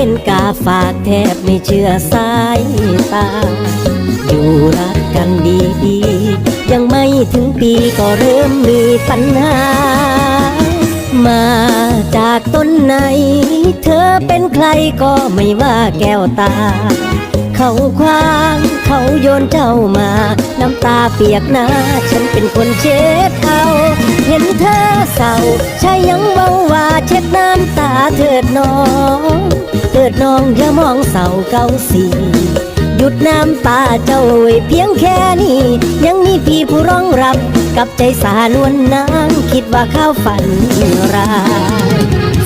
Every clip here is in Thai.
เป็นกาฝากแทบไม่เชื่อสายตา อยู่รักกันดีๆยังไม่ถึงปีก็เริ่มมีปัญหา มาจากต้นไหน เธอเป็นใครก็ไม่ว่าแก้วตา เขาคว้างเขาโยนเจ้ามา น้ำตาเปียกหน้า ฉันเป็นคนเช็ดเอาเห็นเธอเศร้าใช่ยังเบาว่าเช็ดน้ำตาเถิดน้อง ดน้องอย่ามองเศร้าเก่าสีหยุดน้ำตาเจ้าไว้เพียงแค่นี้ ยังมีพี่ผู้ร้องรับกับใจสานวลนางคิดว่าข้าวฝันร้า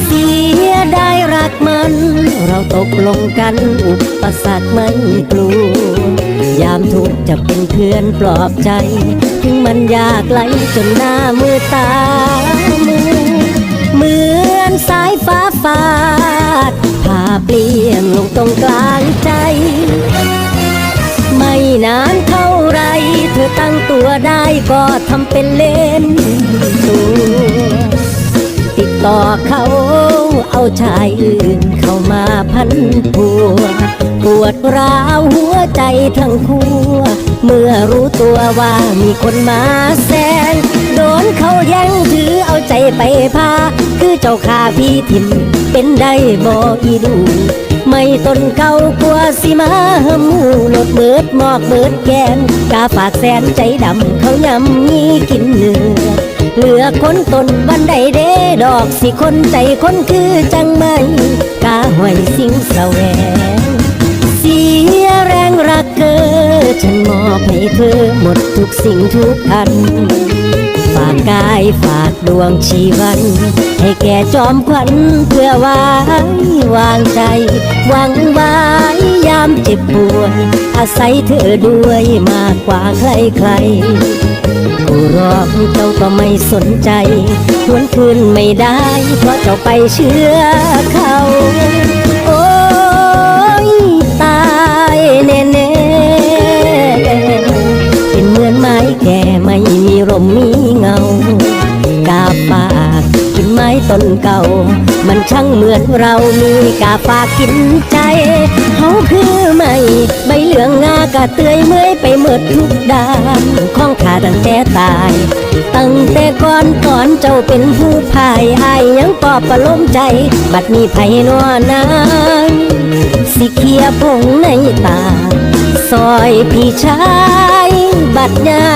เสียได้รักมัน เราตกลงกันอุปสรรคไม่กลัวยามทุกข์จะเป็นเพื่อนปลอบใจ ถึงมันยากไหลจนหน้ามือตามือเหมือนสายฟ้าฟาดผ่า เปลี่ยนลงตรงกลางใจ ไม่นานเท่าไร เธอตั้งตัวได้ก็ทำเป็นเล่นตัว ต่อเขาเอาชายอื่นเข้ามาพันผัว ปวดร้าวหัวใจทั้งคู่เมื่อรู้ตัวว่ามีคนมาแซงโดนเขาแย่งถือเอาใจไปพา คือเจ้าขาพี่ทิมเป็นได้บ่อีดูไม่ตนเก่ากลัวสิมาหมูหลดเบิดหมอกเบิดแกนกาฝากแสนใจดำเขายำมีกินเนื้อ เหลือคนตนบันไดเด้ดอกสิคนใจคนคือจังไม่กาหวยสิ่งแสวงเสียแรงรักเกอฉันมอบให้เธอหมดทุกสิ่งทุกอัน ฝากกายฝากดวงชีวัน ให้แก่จอมขวัญเพื่อไว้วางใจหวังไว้ ยามเจ็บปวยอาศัยเธอด้วยมากกว่าใครใครๆผู้รอเจ้าก็ไม่สนใจทวนคืนไม่ได้ เพราะเจ้าไปเชื่อเขา โอ้ยตายแน่ๆเป็นเหมือนไม้แก่ไม่มีร่มมีเงากาฝา ไม้ต้นเก่า มันช่างเหมือนเรามีกาฝากกินใจเขาคือไม่ใบเหลืองงากะเตยเมื่อยไปหมดทุกด้านของขาตั้งแต่ตาย ตั้งแต่ก่อนก่อนเจ้าเป็นผู้พายอายยังปอบประลมใจ บัดมีไผนอนางสิเคียร์ผงในตา ซอยพี่ชายบัดยา